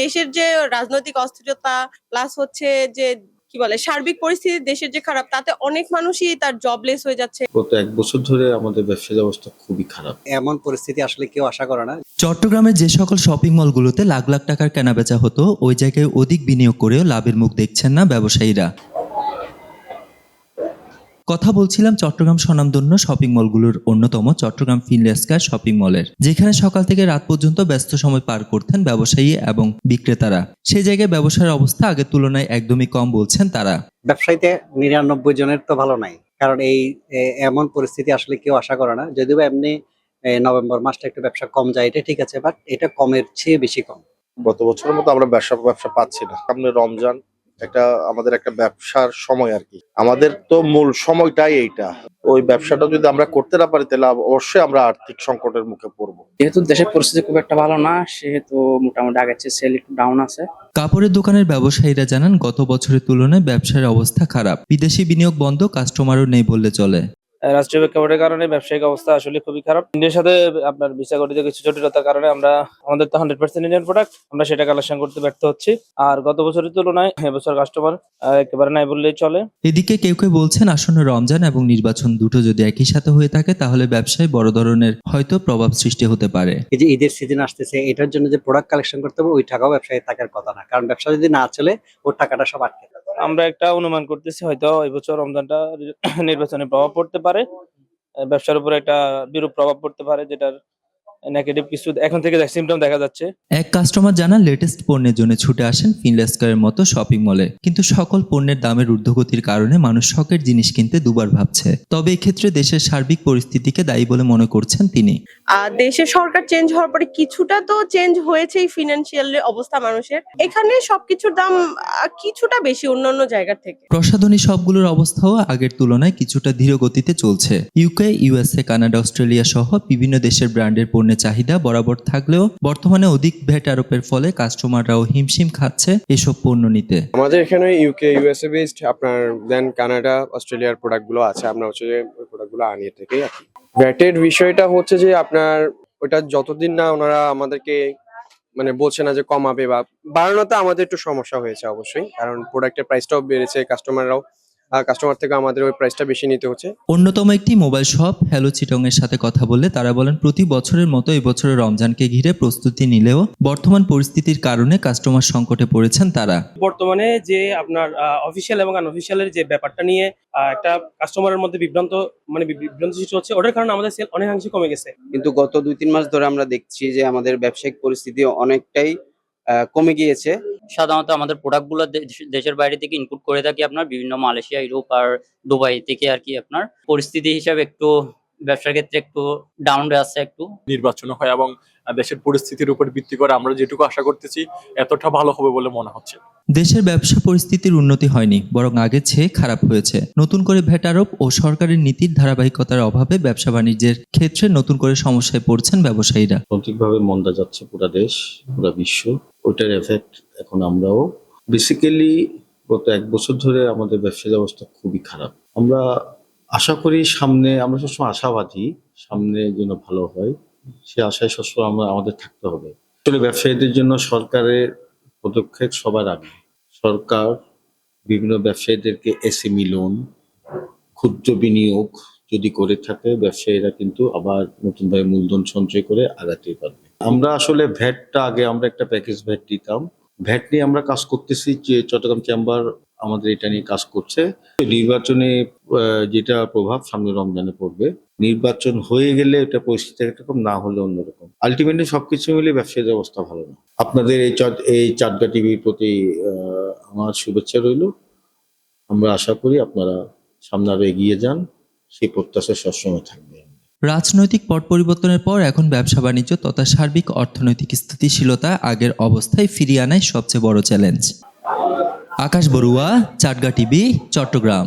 দেশের যে রাজনৈতিক অস্থিরতা প্লাস হচ্ছে যে কি বলে সার্বিক পরিস্থিতি দেশের যে খারাপ তাতে অনেক মানুষই তার জবলেস হয়ে যাচ্ছে। গত এক বছর ধরে আমাদের ব্যবসা অবস্থা খুবই খারাপ। এমন পরিস্থিতি আসলে কেউ আশা করে না। চট্টগ্রামের যে সকল শপিং মলগুলোতে লাখ লাখ টাকার কেনাবেচা হতো ওই জায়গায় অধিক বিনিয়োগ করেও লাভের মুখ দেখছেন না ব্যবসায়ীরা। কথা বলছিলাম চট্টগ্রাম স্বনামধন্য শপিং মলগুলোর অন্যতম চট্টগ্রাম ফিনলেস্কার শপিং মলের যেখানে সকাল থেকে রাত পর্যন্ত ব্যস্ত সময় পার করতেন ব্যবসায়ী এবং বিক্রেতারা। সেই জায়গায় ব্যবসার অবস্থা আগের তুলনায় একদমই কম বলছেন তারা। ব্যবসায়ীতে নিরানব্বই জনের তো ভালো নাই। কারণ এই এ, এমন পরিস্থিতি আসলে কেউ আশা করে না। যদিও এমনি নভেম্বর মাসটা একটু ব্যবসা কম যায় এটা ঠিক আছে বাট এটা কমের চেয়ে বেশি কম। গত বছরের মতো আমরা ব্যবসা ব্যবসা পাচ্ছি না। সামনে রমজান একটা আমাদের একটা ব্যবসার সময় আর কি। আমাদের তো মূল সময়টাই এইটা। ওই ব্যবসাটা যদি আমরা করতে না পারি তাহলে অবশ্যই আমরা আর্থিক সংকটের মুখে পড়ব। যেহেতু দেশের পরিস্থিতি খুব একটা ভালো না সেহেতু মোটামুটি আগের চেয়ে সেল একটু ডাউন আছে। কাপড়ের দোকানের ব্যবসায়ীরা জানান গত বছরের তুলনায় ব্যবসার অবস্থা খারাপ। বিদেশি বিনিয়োগ বন্ধ কাস্টমারও নেই বললে চলে। রাষ্ট্রীয় প্রেক্ষাপটের কারণে ব্যবসায়িক অবস্থা আসলে খুবই খারাপ। ইন্ডিয়ার সাথে আপনার ভিসা গঠিত কিছু জটিলতার কারণে আমরা আমাদের তো হান্ড্রেড পার্সেন্ট ইন্ডিয়ান প্রোডাক্ট আমরা সেটা কালেকশন করতে ব্যর্থ হচ্ছি। আর গত বছরের তুলনায় এবছর কাস্টমার একেবারে নাই বললেই চলে। এদিকে কেউ কেউ বলছেন আসন্ন রমজান এবং নির্বাচন দুটো যদি একই সাথে হয়ে থাকে তাহলে ব্যবসায় বড় ধরনের হয়তো প্রভাব সৃষ্টি হতে পারে। এই যে ঈদের সিজন আসতেছে এটার জন্য যে প্রোডাক্ট কালেকশন করতে হবে ওই টাকাও ব্যবসায়ী থাকার কথা না। কারণ ব্যবসা যদি না চলে ওর টাকাটা সব আটকে যাবে। আমরা একটা অনুমান করতেছি, হয়তো এবছর রমজানটা নির্বাচনে প্রভাব পড়তে পারে ব্যবসার উপরে একটা বিরূপ প্রভাব পড়তে পারে, যেটার নেগেটিভ কিছু এখন থেকে সিমটম দেখা যাচ্ছে। এক কাস্টমার জানান লেটেস্ট পণ্যের জন্য ছুটে আসেন ফিনলেস্কারের মতো শপিং মলে কিন্তু সকল পণ্যের দামের ঊর্ধ্বগতির কারণে মানুষ শখের জিনিস কিনতে দুবার ভাবছে। তবে এক্ষেত্রে দেশের সার্বিক পরিস্থিতিকে দায়ী বলে মনে করছেন তিনি। আর দেশে সরকার চেঞ্জ হওয়ার পরে কিছুটা তো চেঞ্জ হয়েছেই ফিনান্সিয়াল অবস্থা মানুষের। এখানে সবকিছুর দাম আহ, কিছুটা বেশি অন্যান্য জায়গার থেকে। প্রসাধনী সবগুলোর অবস্থাও আগের তুলনায় কিছুটা ধীর গতিতে চলছে ইউকে ইউএসএ কানাডা অস্ট্রেলিয়া সহ বিভিন্ন দেশের ব্র্যান্ডের পণ্যের চাহিদা বরাবর থাকলেও বর্তমানে অধিক ভ্যাট আরোপের ফলে কাস্টমাররাও হিমশিম খাচ্ছে এসব পণ্য নিতে। আমাদের এখানে ইউকে ইউএসএ বেসড আপনার দেন কানাডা অস্ট্রেলিয়ার প্রোডাক্টগুলো আছে। আমরা হচ্ছে যে প্রোডাক্টগুলো আনি এর থেকেই আর কি ভ্যাটের বিষয়টা হচ্ছে যে আপনার ওটা যতদিন না ওনারা আমাদেরকে মানে বলছে না যে কমাবে বা বাড়ানোতে আমাদের একটু সমস্যা হয়েছে অবশ্যই। কারণ প্রোডাক্টের প্রাইসটাও বেড়েছে কাস্টমাররাও কাস্টমার থেকে আমাদের ওই প্রাইসটা বেশি নিতে হচ্ছে। অন্যতম একটি মোবাইল শপ হ্যালো চিটং এর সাথে কথা বললে তারা বলেন প্রতি বছরের মতো এই এবছরের রমজানকে ঘিরে প্রস্তুতি নিলেও বর্তমান পরিস্থিতির কারণে কাস্টমার সংকটে পড়েছেন তারা। বর্তমানে যে আপনার অফিসিয়াল এবং আনঅফিসিয়ালের যে ব্যাপারটা নিয়ে একটা কাস্টমারের মধ্যে বিভ্রান্ত মানে বিভ্রান্ত সৃষ্টি হচ্ছে ওটার কারণে আমাদের সেল অনেকাংশে কমে গেছে। কিন্তু গত দুই তিন মাস ধরে আমরা দেখছি যে আমাদের ব্যবসায়িক পরিস্থিতি অনেকটাই কমে গিয়েছে। সাধারণত আমাদের প্রোডাক্টগুলো দেশের বাইরে থেকে ইনপুট করে থাকি আপনার বিভিন্ন মালয়েশিয়া ইউরোপ আর দুবাই থেকে আর কি আপনার। পরিস্থিতি হিসাবে একটু ব্যবসার ক্ষেত্রে একটু ডাউন আছে একটু। নির্বাচন হয় এবং দেশের পরিস্থিতির উপর ভিত্তি করে আমরা যেটুকু আশা করতেছি এতটা ভালো হবে বলে মনে হচ্ছে। দেশের ব্যবসা পরিস্থিতির উন্নতি হয়নি বরং আগের চেয়ে খারাপ হয়েছে। নতুন করে ভ্যাট আরোপ ও সরকারের নীতির ধারাবাহিকতার অভাবে ব্যবসা বাণিজ্যের ক্ষেত্রে নতুন করে সমস্যায় পড়ছেন ব্যবসায়ীরা। অর্থনৈতিকভাবে মন্দা যাচ্ছে পুরা দেশ পুরা বিশ্ব। ওইটার এফেক্ট এখন আমরাও বেসিক্যালি গত এক বছর ধরে আমাদের ব্যবসায়ী অবস্থা খুবই খারাপ। আমরা আশা করি সামনে, আমরা সবসময় আশাবাদী সামনে যেন ভালো হয়। সে আশায় সবসময় আমরা, আমাদের থাকতে হবে। আসলে ব্যবসায়ীদের জন্য সরকারের পদক্ষেপ সবার আগে। সরকার বিভিন্ন ব্যবসায়ীদেরকে এসএমই লোন ক্ষুদ্র বিনিয়োগ যদি করে থাকে, ব্যবসায়ীরা কিন্তু আবার নতুনভাবে মূলধন সঞ্চয় করে আগাতে পারবে। আমরা আসলে ভ্যাটটা আগে আমরা একটা প্যাকেজ ভ্যাট দিতাম ভ্যাট নিয়ে আমরা কাজ করতেছি যে চট্টগ্রাম চেম্বার আমাদের এটা নিয়ে কাজ করছে। নির্বাচনে যেটা প্রভাব সামনে রমজানে পড়বে। নির্বাচন হয়ে গেলে এটা পরিস্থিতি একরকম না হলে অন্যরকম। আলটিমেটলি সবকিছু মিলে ব্যবসায়ীর অবস্থা ভালো না। আপনাদের এই এই চাটগা টিভির প্রতি আমার শুভেচ্ছা রইল। আমরা আশা করি আপনারা সামনে আরও এগিয়ে যান। সেই প্রত্যাশা সবসময় থাকবে রাজনৈতিক পট পরিবর্তনের পর এখন ব্যবসা বাণিজ্য তথা সার্বিক অর্থনৈতিক স্থিতিশীলতা আগের অবস্থায় ফিরিয়ে আনাই সবচেয়ে বড় চ্যালেঞ্জ আকাশ বড়ুয়া চাটগা টিভি, চট্টগ্রাম।